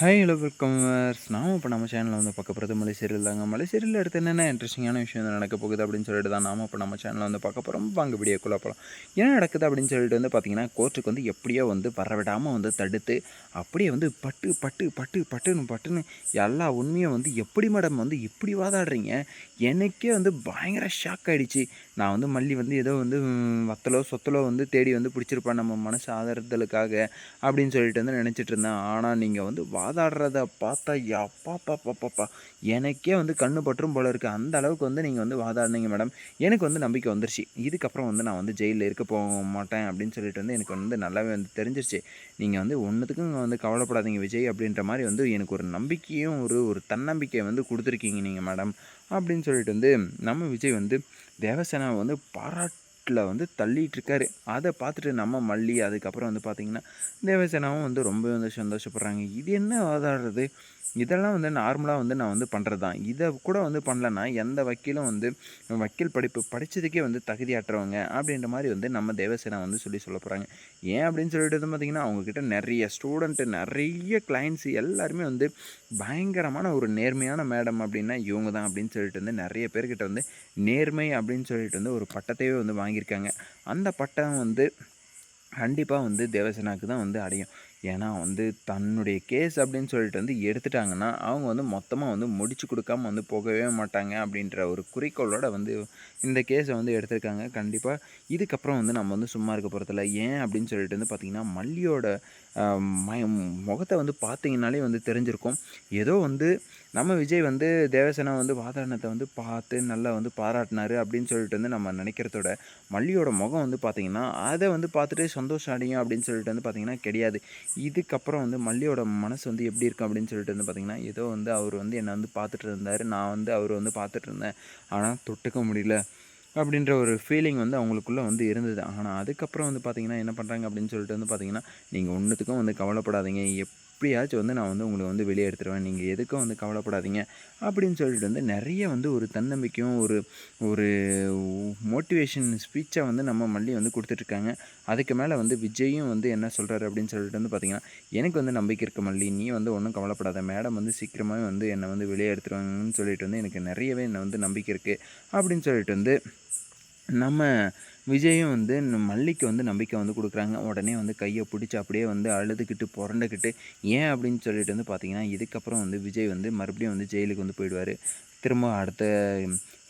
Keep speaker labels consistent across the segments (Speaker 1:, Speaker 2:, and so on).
Speaker 1: Hi hello welcome நாம் இப்போ நம்ம சேனலில் வந்து பார்க்க போகிறது மலைசேரியில் தாங்க. மலைசேரியில் அடுத்து என்னென்ன இன்ட்ரெஸ்டிங்கான விஷயம் வந்து நடக்க போகுது அப்படின்னு சொல்லிட்டு தான் நாம் இப்போ நம்ம சேனலில் வந்து பார்க்க போகிறோம் வாங்க வீடியோக்குள்ளே போகலாம் என்ன நடக்குது அப்படின்னு சொல்லிட்டு வந்து பார்த்தீங்கன்னா கோர்ட்டுக்கு வந்து எப்படியோ வந்து பரவிடாமல் வந்து தடுத்து அப்படியே வந்து பட்டு பட்டு பட்டு பட்டுன்னு பட்டுன்னு எல்லா உண்மையும் வந்து எப்படி மேடம் வந்து இப்படி வாதாடுறீங்க? எனக்கே வந்து பயங்கர ஷாக் ஆகிடுச்சு நான் வந்து மல்லி வந்து ஏதோ வந்து வத்தலோ சொத்தலோ வந்து தேடி வந்து பிடிச்சிருப்பேன் நம்ம மனசு ஆதரத்தலுக்காக அப்படின்னு சொல்லிட்டு வந்து நினச்சிட்டு இருந்தேன். ஆனால் நீங்கள் வந்து வா வாதாடுறத பார்த்தா அப்பா பாப்பா பாப்பா எனக்கே வந்து கண்ணு பற்றும் போல இருக்குது அந்த அளவுக்கு வந்து நீங்கள் வந்து வாதாடினீங்க மேடம். எனக்கு வந்து நம்பிக்கை வந்துருச்சு. இதுக்கப்புறம் வந்து நான் வந்து ஜெயிலில் இருக்க போக மாட்டேன் அப்படின்னு சொல்லிட்டு வந்து எனக்கு வந்து நல்லாவே வந்து தெரிஞ்சிருச்சு. நீங்கள் வந்து ஒன்றுத்துக்கும் வந்து கவலைப்படாதீங்க விஜய் அப்படின்ற மாதிரி வந்து எனக்கு ஒரு நம்பிக்கையும் ஒரு ஒரு தன்னம்பிக்கையை வந்து கொடுத்துருக்கீங்க நீங்கள் மேடம். அப்படின்னு சொல்லிட்டு வந்து நம்ம விஜய் வந்து தேவசேனா வந்து பாராட்டு ரோட்டில் வந்து தள்ளிகிட்ருக்காரு அதை பார்த்துட்டு நம்ம மல்லி அதுக்கப்புறம் வந்து பார்த்திங்கன்னா தேவசேனாவும் வந்து ரொம்ப வந்து சந்தோஷப்படுறாங்க. இது என்ன வாதாடுறது இதெல்லாம் வந்து நார்மலாக வந்து நான் வந்து பண்ணுறது தான் இதை கூட வந்து பண்ணலன்னா எந்த வக்கீலும் வந்து வக்கீல் படிப்பு படித்ததுக்கே வந்து தகுதியாற்றவங்க அப்படின்ற மாதிரி வந்து நம்ம தேவசேனா வந்து சொல்லி சொல்ல போகிறாங்க ஏன் அப்படின்னு சொல்லிட்டு பார்த்திங்கன்னா அவங்கக்கிட்ட நிறைய ஸ்டூடெண்ட்டு நிறைய கிளைண்ட்ஸ் எல்லாருமே வந்து பயங்கரமான ஒரு நேர்மையான மேடம் அப்படின்னா இவங்க தான் அப்படின்னு சொல்லிட்டு வந்து நிறைய பேர்கிட்ட வந்து நேர்மை அப்படின்னு சொல்லிட்டு வந்து ஒரு பட்டத்தையே வந்து வாங்கியிருக்காங்க. அந்த பட்டம் வந்து கண்டிப்பாக வந்து தேவசேனாவுக்கு தான் வந்து அடையும். ஏன்னா வந்து தன்னுடைய கேஸ் அப்படின்னு சொல்லிட்டு வந்து எடுத்துட்டாங்கன்னா அவங்க வந்து மொத்தமாக வந்து முடிச்சு கொடுக்காம வந்து போகவே மாட்டாங்க அப்படின்ற ஒரு குறிக்கோளோட வந்து இந்த கேஸை வந்து எடுத்திருக்காங்க. கண்டிப்பாக இதுக்கப்புறம் வந்து நம்ம வந்து சும்மா இருக்க போகிறதில்ல ஏன் அப்படின்னு சொல்லிட்டு வந்து பார்த்திங்கன்னா மல்லியோட மயம் முகத்தை வந்து பார்த்தீங்கனாலே வந்து தெரிஞ்சிருக்கும். ஏதோ வந்து நம்ம விஜய் வந்து தேவசேனா வந்து வாதாரணத்தை வந்து பார்த்து நல்லா வந்து பாராட்டினார் அப்படின்னு சொல்லிட்டு வந்து நம்ம நினைக்கிறதோட மல்லியோட முகம் வந்து பார்த்திங்கன்னா அதை வந்து பார்த்துட்டு சந்தோஷம் அடையும் அப்படின்னு சொல்லிட்டு வந்து பார்த்திங்கன்னா கிடையாது. இதுக்கப்புறம் வந்து மல்லியோட மனசு வந்து எப்படி இருக்கும் அப்படின்னு சொல்லிட்டு வந்து பார்த்திங்கன்னா ஏதோ வந்து அவர் வந்து என்னை வந்து பார்த்துட்டு இருந்தார். நான் வந்து அவர் வந்து பார்த்துட்டு இருந்தேன். ஆனால் தொட்டுக்க முடியல அப்படின்ற ஒரு ஃபீலிங் வந்து அவங்களுக்குள்ளே வந்து இருந்தது. ஆனால் அதுக்கப்புறம் வந்து பார்த்திங்கன்னா என்ன பண்ணுறாங்க அப்படின்னு சொல்லிட்டு வந்து பார்த்திங்கன்னா நீங்கள் ஒன்றுத்துக்கும் வந்து கவலைப்படாதீங்க. எப் எப்படியாச்சும் வந்து நான் வந்து உங்களை வந்து வெளியே எடுத்துருவேன். நீங்கள் எதுக்கும் வந்து கவலைப்படாதீங்க. அப்படின்னு சொல்லிட்டு வந்து நிறைய வந்து ஒரு தன்னம்பிக்கையும் ஒரு ஒரு மோட்டிவேஷன் ஸ்பீச்சை வந்து நம்ம மல்லி வந்து கொடுத்துட்ருக்காங்க. அதுக்கு மேலே வந்து விஜயும் வந்து என்ன சொல்கிறாரு அப்படின்னு சொல்லிட்டு வந்து பார்த்திங்கன்னா எனக்கு வந்து நம்பிக்கை இருக்க மல்லி. நீ வந்து ஒன்றும் கவலைப்படாத. மேடம் வந்து சீக்கிரமாகவே வந்து என்னை வந்து வெளியே எடுத்துருவாங்கன்னு சொல்லிட்டு வந்து எனக்கு நிறையவே என்னை வந்து நம்பிக்கை இருக்குது அப்படின்னு சொல்லிட்டு வந்து நம்ம விஜயும் வந்து மல்லிக்கு வந்து நம்பிக்கை வந்து கொடுக்குறாங்க. உடனே வந்து கையை பிடிச்சி அப்படியே வந்து அழுதுகிட்டு புரண்டுக்கிட்டு ஏன் அப்படின்னு சொல்லிட்டு வந்து பார்த்தீங்கன்னா இதுக்கப்புறம் வந்து விஜய் வந்து மறுபடியும் வந்து ஜெயிலுக்கு வந்து போயிடுவார். திரும்ப அடுத்த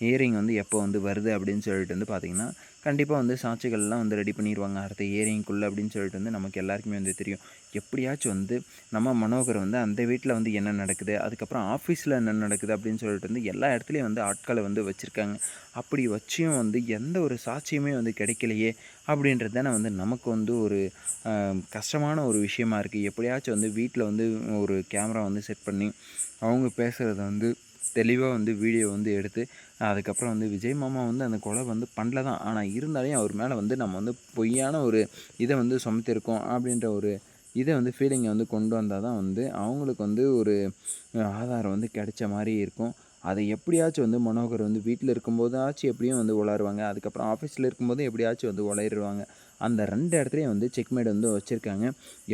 Speaker 1: ஹியரிங் வந்து எப்போ வந்து வருது அப்படின்னு சொல்லிட்டு வந்து பார்த்திங்கன்னா கண்டிப்பாக வந்து சாட்சிகள்லாம் வந்து ரெடி பண்ணிடுவாங்க அடுத்த இயரிங்குள்ளே அப்படின்னு சொல்லிட்டு வந்து நமக்கு எல்லாருக்குமே வந்து தெரியும். எப்படியாச்சும் வந்து நம்ம மனோகர் வந்து அந்த வீட்டில் வந்து என்ன நடக்குது அதுக்கப்புறம் ஆஃபீஸில் என்ன நடக்குது அப்படின்னு சொல்லிட்டு வந்து எல்லா இடத்துலையும் வந்து ஆட்களை வந்து வச்சுருக்காங்க. அப்படி வச்சியும் வந்து எந்த ஒரு சாட்சியுமே வந்து கிடைக்கலையே அப்படின்றது தானே வந்து நமக்கு வந்து ஒரு கஷ்டமான ஒரு விஷயமா இருக்குது எப்படியாச்சும் வந்து வீட்டில் வந்து ஒரு கேமரா வந்து செட் பண்ணி அவங்க பேசுகிறத வந்து தெளிவாக வந்து வீடியோ வந்து எடுத்து அதுக்கப்புறம் வந்து விஜய் மாமா வந்து அந்த கொலை வந்து பண்ணல தான் ஆனால் இருந்தாலையும் அவர் மேலே வந்து நம்ம வந்து பொய்யான ஒரு இதை வந்து சுமத்திருக்கோம் அப்படின்ற ஒரு இதை வந்து ஃபீலிங்கை வந்து கொண்டு வந்தால் தான் வந்து அவங்களுக்கு வந்து ஒரு ஆதாரம் வந்து கிடைச்ச மாதிரி இருக்கும். அதை எப்படியாச்சும் வந்து மனோகர் வந்து வீட்டில் இருக்கும்போதாச்சும் எப்படியும் வந்து உளருவாங்க அதுக்கப்புறம் ஆஃபீஸில் இருக்கும்போது எப்படியாச்சும் வந்து உளறிடுவாங்க அந்த ரெண்டு இடத்துலையும் வந்து செக்மேட் வந்து வச்சுருக்காங்க.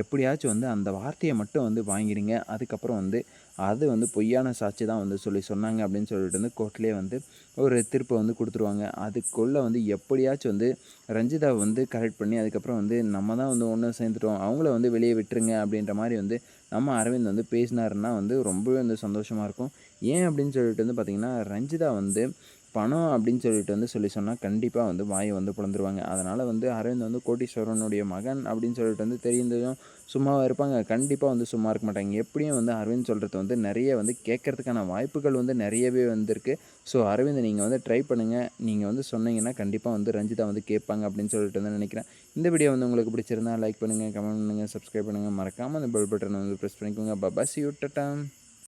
Speaker 1: எப்படியாச்சும் வந்து அந்த வார்த்தையை மட்டும் வந்து வாங்கிடுங்க. அதுக்கப்புறம் வந்து அது வந்து பொய்யான சாட்சி தான் வந்து சொல்லி சொன்னாங்க அப்படின்னு சொல்லிட்டு வந்து கோர்ட்லேயே வந்து ஒரு தீர்ப்பை வந்து கொடுத்துருவாங்க. அதுக்குள்ளே வந்து எப்படியாச்சும் வந்து ரஞ்சிதாவை வந்து கரெக்ட் பண்ணி அதுக்கப்புறம் வந்து நம்ம தான் வந்து ஒன்று சேர்ந்துட்டோம். அவங்கள வந்து வெளியே விட்டுருங்க அப்படின்ற மாதிரி வந்து நம்ம அரவிந்த் வந்து பேசினாருன்னா வந்து ரொம்பவே வந்து சந்தோஷமாக இருக்கும். ஏன் அப்படின்னு சொல்லிட்டு சொல்லிட்டு வந்து பார்த்திங்கன்னா ரஞ்சிதா வந்து பணம் அப்படின்னு சொல்லிட்டு வந்து சொல்லி சொன்னால் கண்டிப்பாக வந்து வாயை வந்து பிளந்துருவாங்க அதனால் வந்து அரவிந்த் வந்து கோட்டீஸ்வரனுடைய மகன் அப்படின்னு சொல்லிட்டு வந்து தெரிந்ததும் சும்மாவாக இருப்பாங்க. கண்டிப்பாக வந்து சும்மா இருக்க மாட்டாங்க. எப்படியும் வந்து அரவிந்த் சொல்கிறது வந்து நிறைய வந்து கேட்கறதுக்கான வாய்ப்புகள் வந்து நிறையவே வந்திருக்கு. ஸோ அரவிந்த் நீங்கள் வந்து ட்ரை பண்ணுங்கள் நீங்கள் வந்து சொன்னீங்கன்னா கண்டிப்பாக வந்து ரஞ்சிதா வந்து கேட்பாங்க அப்படின்னு சொல்லிட்டு வந்து நினைக்கிறேன். இந்த வீடியோ வந்து உங்களுக்கு பிடிச்சிருந்தா லைக் பண்ணுங்கள் கமெண்ட் பண்ணுங்கள் சப்ஸ்கிரைப் பண்ணுங்கள் மறக்காமல் அந்த பெல் பட்டனை வந்து ப்ரெஸ் பண்ணிக்கோங்க. பபாஸ் யூ டட்டாம்